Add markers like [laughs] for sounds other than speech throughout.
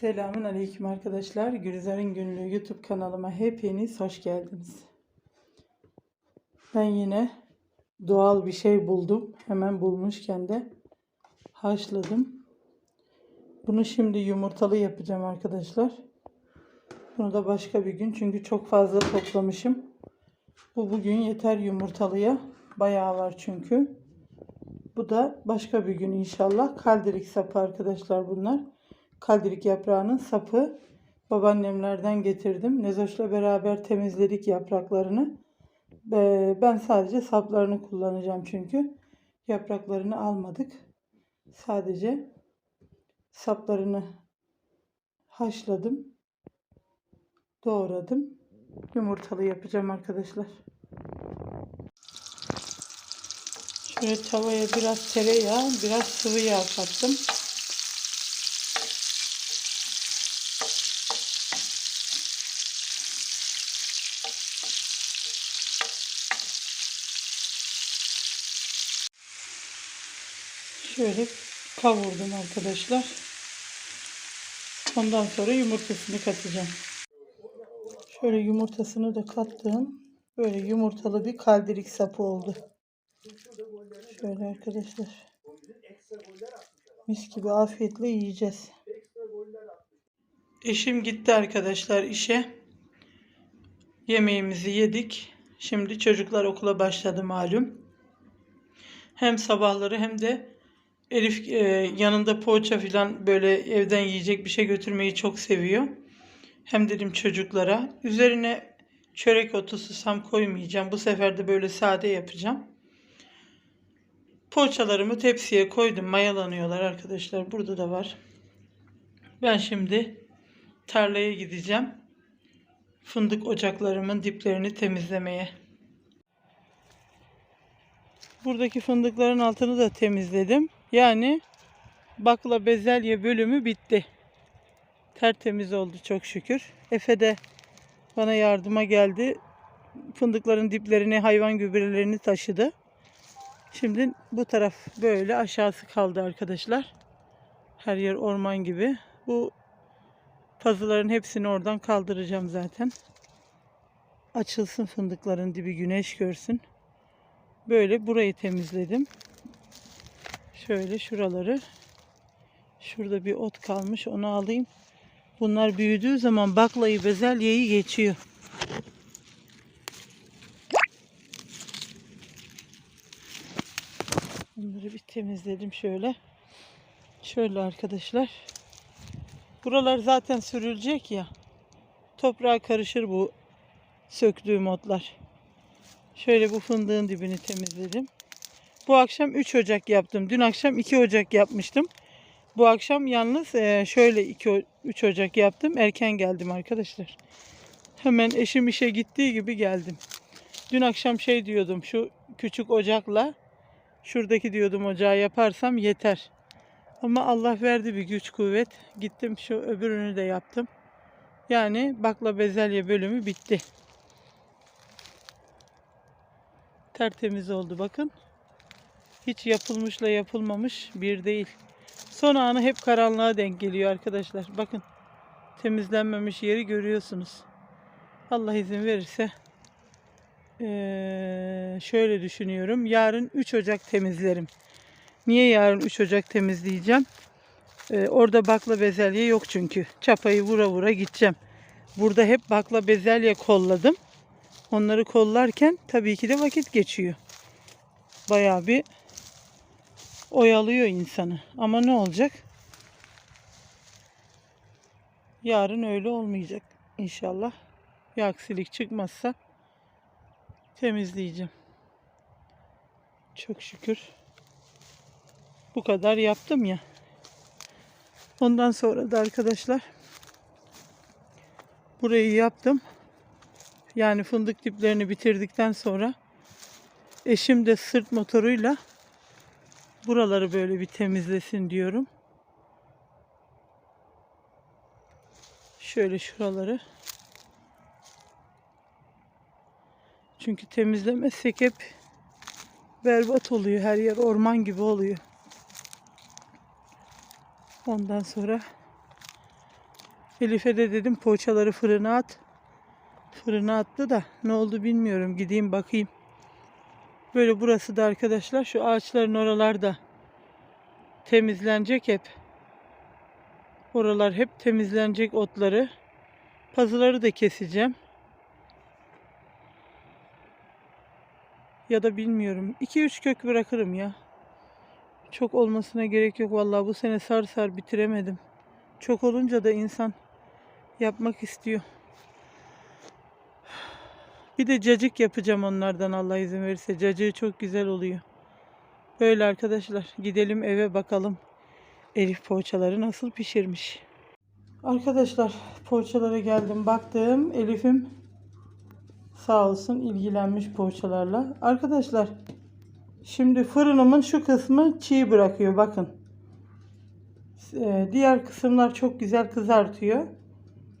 Selamun Aleyküm arkadaşlar. Gülizar'ın Günlüğü YouTube kanalıma hepiniz hoş geldiniz. Ben yine doğal bir şey buldum. Hemen bulmuşken de haşladım. Bunu şimdi yumurtalı yapacağım arkadaşlar. Bunu da başka bir gün çünkü çok fazla toplamışım. Bu bugün yeter yumurtalıya. Bayağı var çünkü. Bu da başka bir gün inşallah. Kaldirik sapı arkadaşlar bunlar. Kaldirik yaprağının sapı. Babaannemlerden getirdim. Nezoş'la beraber temizledik yapraklarını. Ee, Ben sadece saplarını kullanacağım çünkü. Yapraklarını almadık. Sadece saplarını haşladım. Doğradım. Yumurtalı yapacağım arkadaşlar. Şöyle tavaya biraz tereyağı, biraz sıvı yağ kattım. Şöyle kavurdum arkadaşlar. Ondan sonra yumurtasını katacağım. Şöyle yumurtasını da kattım. Böyle yumurtalı bir kaldirik sapı oldu. Şöyle arkadaşlar. Mis gibi afiyetle yiyeceğiz. Eşim gitti arkadaşlar işe. Yemeğimizi yedik. Şimdi çocuklar okula başladı malum. Hem sabahları hem de Elif e, yanında poğaça falan böyle evden yiyecek bir şey götürmeyi çok seviyor. Hem dedim çocuklara üzerine çörek otu susam koymayacağım. Bu sefer de böyle sade yapacağım. Poğaçalarımı tepsiye koydum. Mayalanıyorlar arkadaşlar. Burada da var. Ben şimdi tarlaya gideceğim. Fındık ocaklarımın diplerini temizlemeye. Buradaki fındıkların altını da temizledim. Yani bakla bezelye bölümü bitti. Tertemiz oldu çok şükür. Efe de bana yardıma geldi. Fındıkların diplerini, hayvan gübrelerini taşıdı. Şimdi bu taraf böyle aşağısı kaldı arkadaşlar. Her yer orman gibi. Bu pazıların hepsini oradan kaldıracağım zaten. Açılsın fındıkların dibi güneş görsün. Böyle burayı temizledim. Şöyle şuraları. Şurada bir ot kalmış onu alayım. Bunlar büyüdüğü zaman baklayı bezelyeyi geçiyor. Bunları bir temizledim şöyle. Şöyle arkadaşlar. Buralar zaten sürülecek ya. Toprağa karışır bu söktüğüm otlar. Şöyle bu fındığın dibini temizledim. Bu akşam 3 Ocak yaptım. Dün akşam 2 Ocak yapmıştım. Bu akşam yalnız e, şöyle 2 3 Ocak yaptım. Erken geldim arkadaşlar. Hemen eşim işe gittiği gibi geldim. Dün akşam şey diyordum. Şu küçük ocakla şuradaki diyordum ocağı yaparsam yeter. Ama Allah verdi bir güç kuvvet. Gittim şu öbürünü de yaptım. Yani bakla bezelye bölümü bitti. Tertemiz oldu bakın. Hiç yapılmışla yapılmamış bir değil. Son anı hep karanlığa denk geliyor arkadaşlar. Bakın temizlenmemiş yeri görüyorsunuz. Allah izin verirse eee, şöyle düşünüyorum. Yarın 3 Ocak temizlerim. Niye yarın 3 Ocak temizleyeceğim? Eee, orada bakla bezelye yok çünkü. Çapayı vura vura gideceğim. Burada hep bakla bezelye kolladım. Onları kollarken tabii ki de vakit geçiyor. Bayağı bir oyalıyor insanı. Ama ne olacak? Yarın öyle olmayacak inşallah. Bir aksilik çıkmazsa temizleyeceğim. Çok şükür. Bu kadar yaptım ya. Ondan sonra da arkadaşlar burayı yaptım. Yani fındık diplerini bitirdikten sonra eşim de sırt motoruyla buraları böyle bir temizlesin diyorum. Şöyle şuraları. Çünkü temizlemezsek hep berbat oluyor. Her yer orman gibi oluyor. Ondan sonra Elif'e de dedim poğaçaları fırına at. Fırına attı da ne oldu bilmiyorum. Gideyim bakayım. Böyle burası da arkadaşlar şu ağaçların oralarda temizlenecek hep. Oralar hep temizlenecek otları. Pazıları da keseceğim. Ya da bilmiyorum. 2-3 kök bırakırım ya. Çok olmasına gerek yok. Vallahi bu sene sar sar bitiremedim. Çok olunca da insan yapmak istiyor. Bir de cacık yapacağım onlardan Allah izin verirse. Cacığı çok güzel oluyor. Böyle arkadaşlar gidelim eve bakalım. Elif poğaçaları nasıl pişirmiş. Arkadaşlar poğaçalara geldim baktım. Elif'im sağ olsun ilgilenmiş poğaçalarla. Arkadaşlar şimdi fırınımın şu kısmı çiğ bırakıyor bakın. Ee, diğer kısımlar çok güzel kızartıyor.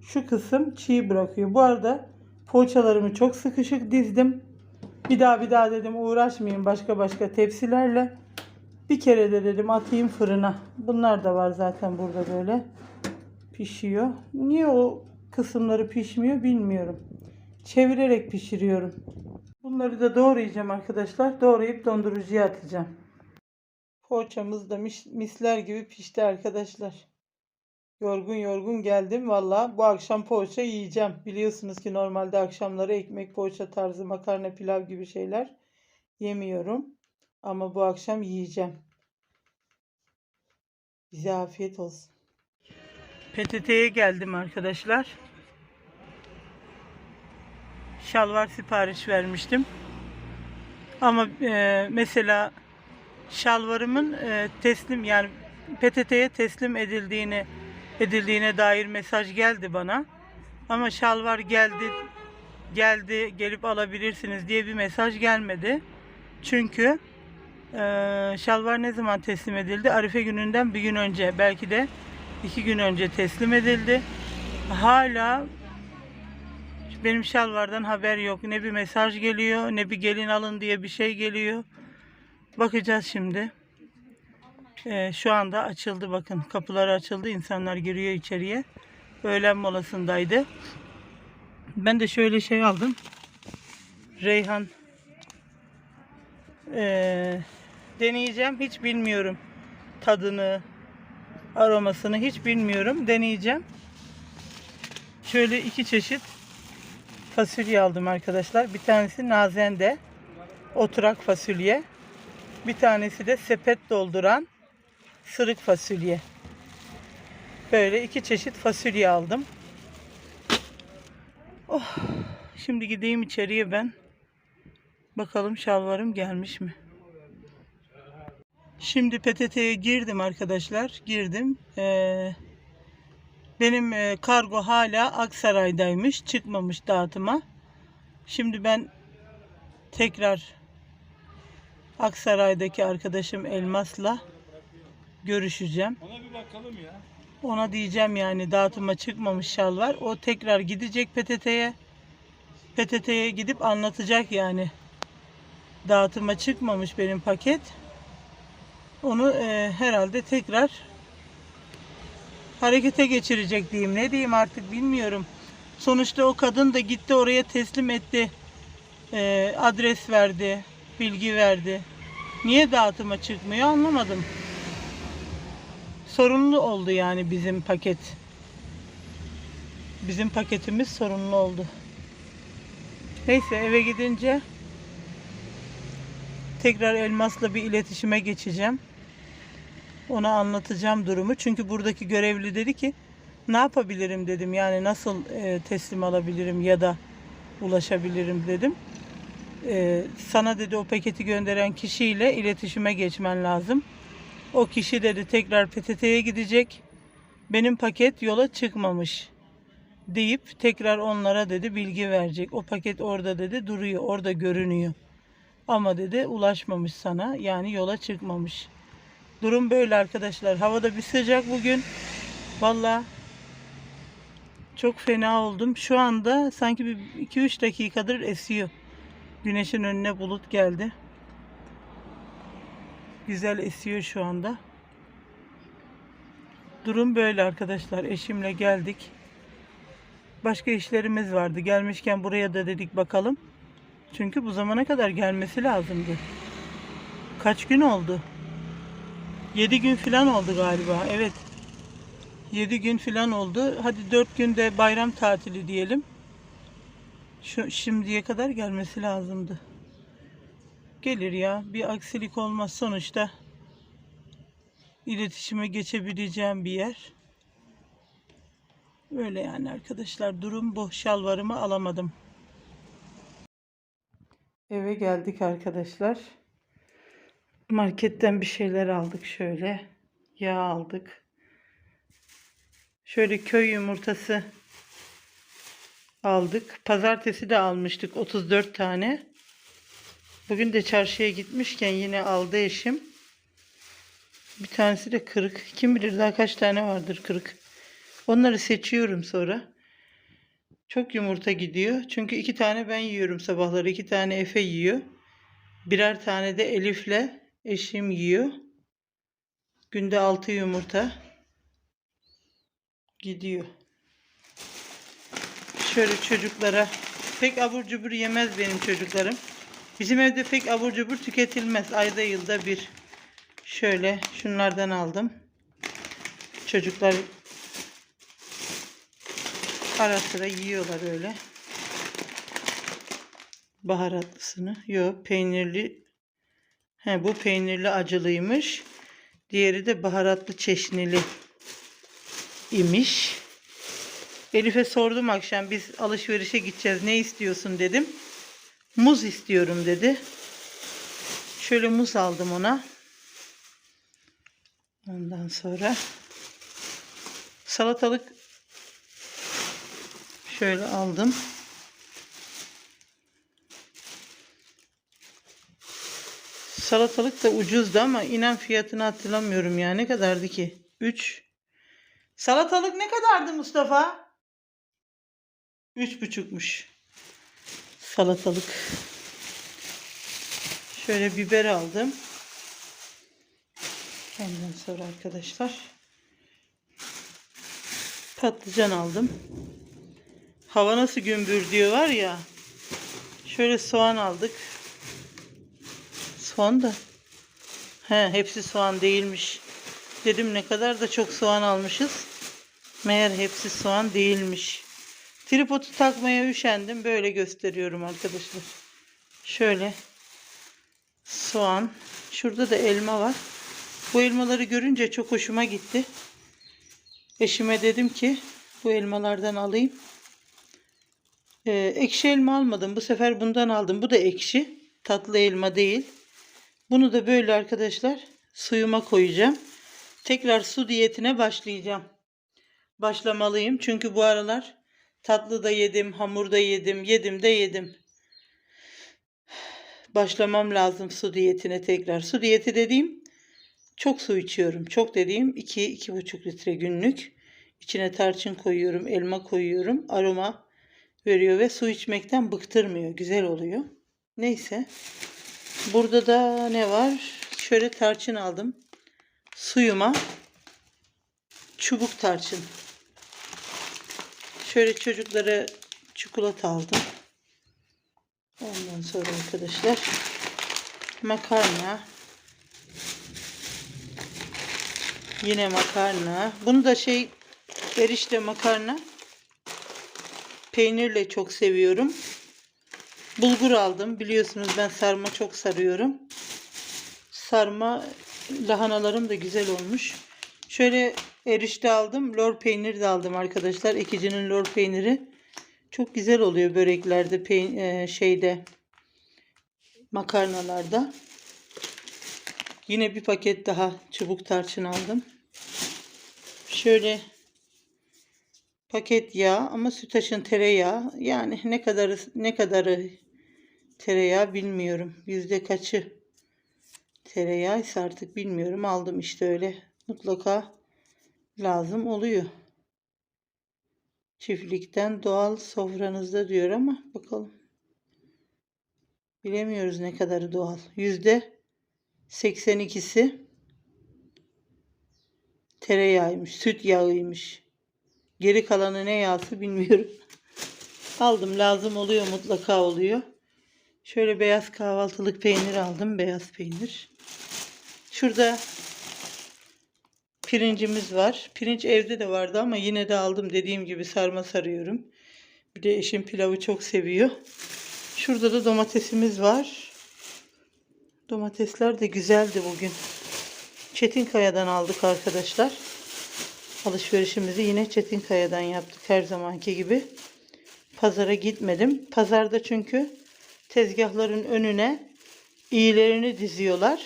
Şu kısım çiğ bırakıyor. Bu arada poğaçalarımı çok sıkışık dizdim. Bir daha bir daha dedim uğraşmayayım başka başka tepsilerle. Bir kere de dedim atayım fırına. Bunlar da var zaten burada böyle pişiyor. Niye o kısımları pişmiyor bilmiyorum. Çevirerek pişiriyorum. Bunları da doğrayacağım arkadaşlar. Doğrayıp dondurucuya atacağım. Poğaçamız da mis- misler gibi pişti arkadaşlar. Yorgun yorgun geldim valla. Bu akşam poğaça yiyeceğim. Biliyorsunuz ki normalde akşamları ekmek poğaça tarzı makarna pilav gibi şeyler yemiyorum. Ama bu akşam yiyeceğim. Bize afiyet olsun. PTT'ye geldim arkadaşlar. Şalvar sipariş vermiştim. Ama e, mesela şalvarımın e, teslim yani PTT'ye teslim edildiğini edildiğine dair mesaj geldi bana. Ama şalvar geldi geldi gelip alabilirsiniz diye bir mesaj gelmedi. Çünkü e, şalvar ne zaman teslim edildi? Arife gününden bir gün önce belki de iki gün önce teslim edildi. Hala benim şalvardan haber yok. Ne bir mesaj geliyor ne bir gelin alın diye bir şey geliyor. Bakacağız şimdi. Ee, şu anda açıldı bakın. Kapıları açıldı. insanlar giriyor içeriye. Öğlen molasındaydı. Ben de şöyle şey aldım. Reyhan ee, deneyeceğim. Hiç bilmiyorum tadını, aromasını hiç bilmiyorum. Deneyeceğim. Şöyle iki çeşit fasulye aldım arkadaşlar. Bir tanesi nazende oturak fasulye. Bir tanesi de sepet dolduran sırık fasulye. Böyle iki çeşit fasulye aldım. Oh, şimdi gideyim içeriye ben. Bakalım şalvarım gelmiş mi? Şimdi PTT'ye girdim arkadaşlar. Girdim. Ee, benim e, kargo hala Aksaray'daymış. Çıkmamış dağıtıma. Şimdi ben tekrar Aksaray'daki arkadaşım Elmas'la görüşeceğim. Ona bir bakalım ya. Ona diyeceğim yani dağıtıma çıkmamış şal var. O tekrar gidecek PTT'ye. PTT'ye gidip anlatacak yani. Dağıtıma çıkmamış benim paket. Onu e, herhalde tekrar harekete geçirecek diyeyim. Ne diyeyim artık bilmiyorum. Sonuçta o kadın da gitti oraya teslim etti. E, adres verdi, bilgi verdi. Niye dağıtıma çıkmıyor anlamadım. Sorunlu oldu yani bizim paket. Bizim paketimiz sorunlu oldu. Neyse eve gidince tekrar Elmas'la bir iletişime geçeceğim. Ona anlatacağım durumu. Çünkü buradaki görevli dedi ki ne yapabilirim dedim. Yani nasıl e, teslim alabilirim ya da ulaşabilirim dedim. E, sana dedi o paketi gönderen kişiyle iletişime geçmen lazım. O kişi dedi tekrar PTT'ye gidecek. Benim paket yola çıkmamış deyip tekrar onlara dedi bilgi verecek. O paket orada dedi duruyor, orada görünüyor. Ama dedi ulaşmamış sana yani yola çıkmamış. Durum böyle arkadaşlar. Havada bir sıcak bugün. Valla çok fena oldum. Şu anda sanki bir 2-3 dakikadır esiyor. Güneşin önüne bulut geldi. Güzel esiyor şu anda. Durum böyle arkadaşlar. Eşimle geldik. başka işlerimiz vardı. Gelmişken buraya da dedik bakalım. Çünkü bu zamana kadar gelmesi lazımdı. Kaç gün oldu? 7 gün falan oldu galiba. Evet. 7 gün falan oldu. Hadi 4 günde bayram tatili diyelim. Şu şimdiye kadar gelmesi lazımdı. Gelir ya. Bir aksilik olmaz sonuçta. İletişime geçebileceğim bir yer. Öyle yani arkadaşlar. Durum bu. Şalvarımı alamadım. Eve geldik arkadaşlar. Marketten bir şeyler aldık şöyle. Yağ aldık. Şöyle köy yumurtası aldık. Pazartesi de almıştık 34 tane. Bugün de çarşıya gitmişken yine aldı eşim. Bir tanesi de kırık. Kim bilir daha kaç tane vardır kırık. Onları seçiyorum sonra. Çok yumurta gidiyor. Çünkü iki tane ben yiyorum sabahları. iki tane Efe yiyor. Birer tane de Elif'le eşim yiyor. Günde altı yumurta gidiyor. Şöyle çocuklara pek abur cubur yemez benim çocuklarım. Bizim evde pek abur cubur tüketilmez. Ayda yılda bir. Şöyle şunlardan aldım. Çocuklar ara sıra yiyorlar öyle. Baharatlısını. Yok peynirli. He, bu peynirli acılıymış. Diğeri de baharatlı çeşnili imiş. Elif'e sordum akşam biz alışverişe gideceğiz ne istiyorsun dedim. Muz istiyorum dedi. Şöyle muz aldım ona. Ondan sonra salatalık şöyle aldım. Salatalık da ucuzdu ama inan fiyatını hatırlamıyorum ya. Ne kadardı ki? 3 Salatalık ne kadardı Mustafa? Üç buçukmuş. Salatalık. Şöyle biber aldım. Ondan sonra arkadaşlar patlıcan aldım. Hava nasıl gümbür diyor var ya. Şöyle soğan aldık. Soğan da. He, hepsi soğan değilmiş. Dedim ne kadar da çok soğan almışız. Meğer hepsi soğan değilmiş. Tripodu takmaya üşendim. Böyle gösteriyorum arkadaşlar. Şöyle soğan. Şurada da elma var. Bu elmaları görünce çok hoşuma gitti. Eşime dedim ki bu elmalardan alayım. Ee, ekşi elma almadım. Bu sefer bundan aldım. Bu da ekşi. Tatlı elma değil. Bunu da böyle arkadaşlar suyuma koyacağım. Tekrar su diyetine başlayacağım. Başlamalıyım. Çünkü bu aralar tatlı da yedim, hamur da yedim, yedim de yedim. Başlamam lazım su diyetine tekrar. Su diyeti dediğim çok su içiyorum. Çok dediğim 2-2,5 litre günlük. İçine tarçın koyuyorum, elma koyuyorum. Aroma veriyor ve su içmekten bıktırmıyor. Güzel oluyor. Neyse. Burada da ne var? Şöyle tarçın aldım. Suyuma çubuk tarçın. Şöyle çocuklara çikolata aldım. Ondan sonra arkadaşlar makarna. Yine makarna. Bunu da şey erişte makarna. Peynirle çok seviyorum. Bulgur aldım. Biliyorsunuz ben sarma çok sarıyorum. Sarma lahanalarım da güzel olmuş. Şöyle erişte aldım. Lor peynir de aldım arkadaşlar. Ekicinin lor peyniri. Çok güzel oluyor böreklerde, peyn e, şeyde, makarnalarda. Yine bir paket daha çubuk tarçın aldım. Şöyle paket yağ ama sütaşın tereyağı. Yani ne kadarı ne kadarı tereyağı bilmiyorum. Yüzde kaçı tereyağı ise artık bilmiyorum. Aldım işte öyle. Mutlaka lazım oluyor. Çiftlikten doğal sofranızda diyor ama bakalım. Bilemiyoruz ne kadarı doğal. Yüzde 82'si tereyağıymış, süt yağıymış. Geri kalanı ne yağsı bilmiyorum. [laughs] Aldım lazım oluyor mutlaka oluyor. Şöyle beyaz kahvaltılık peynir aldım. Beyaz peynir. Şurada pirincimiz var. Pirinç evde de vardı ama yine de aldım. Dediğim gibi sarma sarıyorum. Bir de eşim pilavı çok seviyor. Şurada da domatesimiz var. Domatesler de güzeldi bugün. Çetinkaya'dan aldık arkadaşlar. Alışverişimizi yine Çetinkaya'dan yaptık her zamanki gibi. Pazara gitmedim. Pazarda çünkü tezgahların önüne iyilerini diziyorlar.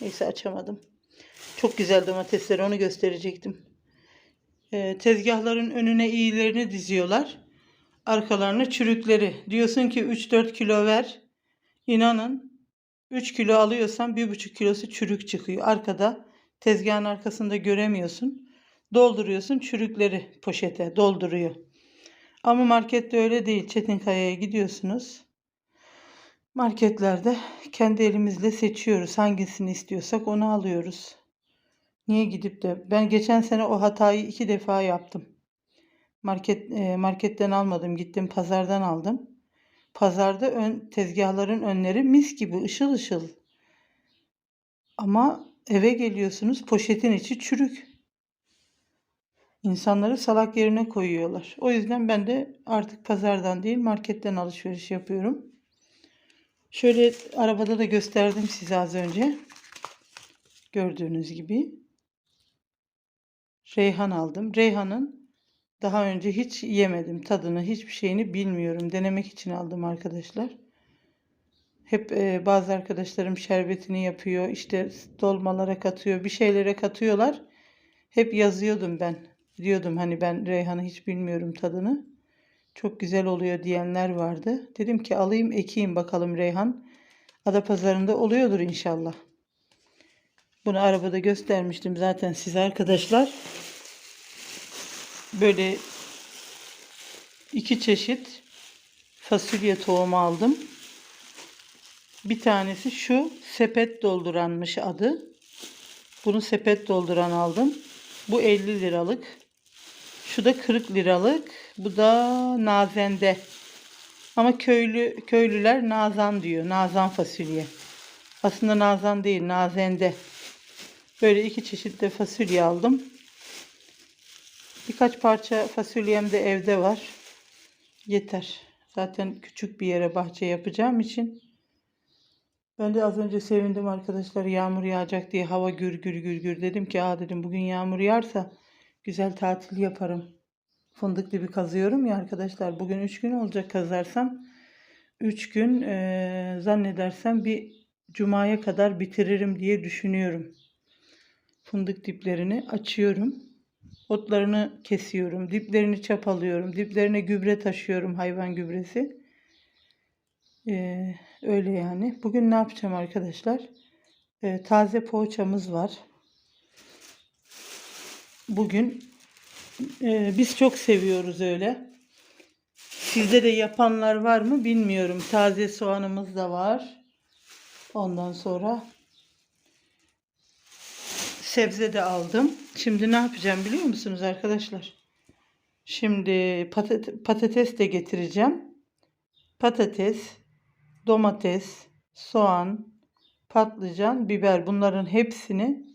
Neyse açamadım. Çok güzel domatesler onu gösterecektim. Ee, tezgahların önüne iyilerini diziyorlar. Arkalarına çürükleri. Diyorsun ki 3-4 kilo ver. İnanın 3 kilo alıyorsan 1,5 kilosu çürük çıkıyor. Arkada tezgahın arkasında göremiyorsun. Dolduruyorsun çürükleri poşete dolduruyor. Ama markette öyle değil. Çetinkaya'ya gidiyorsunuz. Marketlerde kendi elimizle seçiyoruz. Hangisini istiyorsak onu alıyoruz. Niye gidip de ben geçen sene o hatayı iki defa yaptım. Market e, marketten almadım, gittim pazardan aldım. Pazarda ön tezgahların önleri mis gibi ışıl ışıl. Ama eve geliyorsunuz poşetin içi çürük. İnsanları salak yerine koyuyorlar. O yüzden ben de artık pazardan değil marketten alışveriş yapıyorum. Şöyle arabada da gösterdim size az önce. Gördüğünüz gibi. Reyhan aldım. Reyhan'ın daha önce hiç yemedim. Tadını, hiçbir şeyini bilmiyorum. Denemek için aldım arkadaşlar. Hep e, bazı arkadaşlarım şerbetini yapıyor. işte dolmalara katıyor. Bir şeylere katıyorlar. Hep yazıyordum ben. Diyordum hani ben Reyhan'ı hiç bilmiyorum tadını. Çok güzel oluyor diyenler vardı. Dedim ki alayım ekeyim bakalım Reyhan. Adapazarı'nda oluyordur inşallah. Bunu arabada göstermiştim zaten size arkadaşlar. Böyle iki çeşit fasulye tohumu aldım. Bir tanesi şu sepet dolduranmış adı. Bunu sepet dolduran aldım. Bu 50 liralık. Şu da 40 liralık. Bu da nazende. Ama köylü köylüler nazan diyor. Nazan fasulye. Aslında nazan değil, nazende. Böyle iki çeşit de fasulye aldım. Birkaç parça fasulyem de evde var. Yeter. Zaten küçük bir yere bahçe yapacağım için. Ben de az önce sevindim arkadaşlar yağmur yağacak diye hava gür gür gür gür dedim ki aa dedim bugün yağmur yağarsa güzel tatil yaparım. Fındık dibi kazıyorum ya arkadaşlar bugün 3 gün olacak kazarsam 3 gün e, zannedersem bir cumaya kadar bitiririm diye düşünüyorum. Fındık diplerini açıyorum. Otlarını kesiyorum. Diplerini çapalıyorum. Diplerine gübre taşıyorum hayvan gübresi. Ee, öyle yani. Bugün ne yapacağım arkadaşlar? Ee, taze poğaçamız var. Bugün e, biz çok seviyoruz öyle. Sizde de yapanlar var mı bilmiyorum. Taze soğanımız da var. Ondan sonra sebze de aldım. Şimdi ne yapacağım biliyor musunuz arkadaşlar? Şimdi patates, patates de getireceğim. Patates, domates, soğan, patlıcan, biber bunların hepsini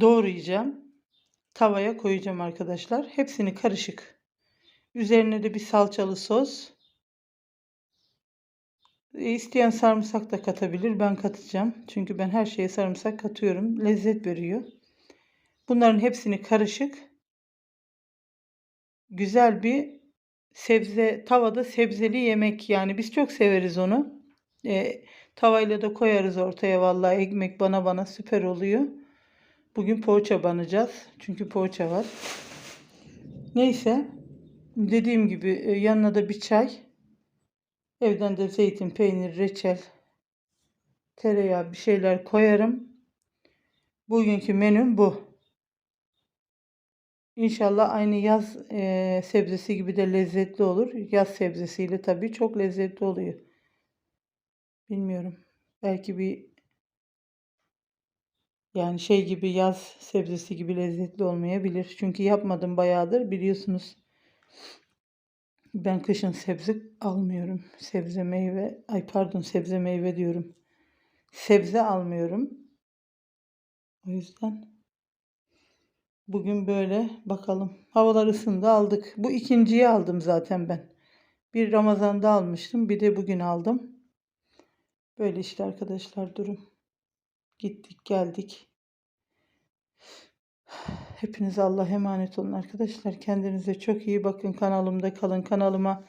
doğrayacağım. Tavaya koyacağım arkadaşlar. Hepsini karışık. Üzerine de bir salçalı sos. İsteyen sarımsak da katabilir. Ben katacağım. Çünkü ben her şeye sarımsak katıyorum. Lezzet veriyor. Bunların hepsini karışık güzel bir sebze tavada sebzeli yemek yani biz çok severiz onu. E, tavayla da koyarız ortaya vallahi ekmek bana bana süper oluyor. Bugün poğaça banacağız. Çünkü poğaça var. Neyse dediğim gibi e, yanına da bir çay. Evden de zeytin, peynir, reçel, tereyağı bir şeyler koyarım. Bugünkü menüm bu. İnşallah aynı yaz e, sebzesi gibi de lezzetli olur. Yaz sebzesiyle tabii çok lezzetli oluyor. Bilmiyorum. Belki bir yani şey gibi yaz sebzesi gibi lezzetli olmayabilir. Çünkü yapmadım bayağıdır biliyorsunuz. Ben kışın sebze almıyorum. Sebze meyve, ay pardon sebze meyve diyorum. Sebze almıyorum. O yüzden bugün böyle bakalım. Havalar ısındı aldık. Bu ikinciyi aldım zaten ben. Bir Ramazan'da almıştım. Bir de bugün aldım. Böyle işte arkadaşlar durum. Gittik geldik. Hepinize Allah'a emanet olun arkadaşlar. Kendinize çok iyi bakın. Kanalımda kalın. Kanalıma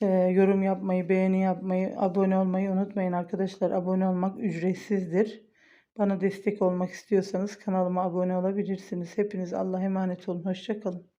e, yorum yapmayı, beğeni yapmayı, abone olmayı unutmayın arkadaşlar. Abone olmak ücretsizdir. Bana destek olmak istiyorsanız kanalıma abone olabilirsiniz. Hepiniz Allah'a emanet olun. Hoşçakalın.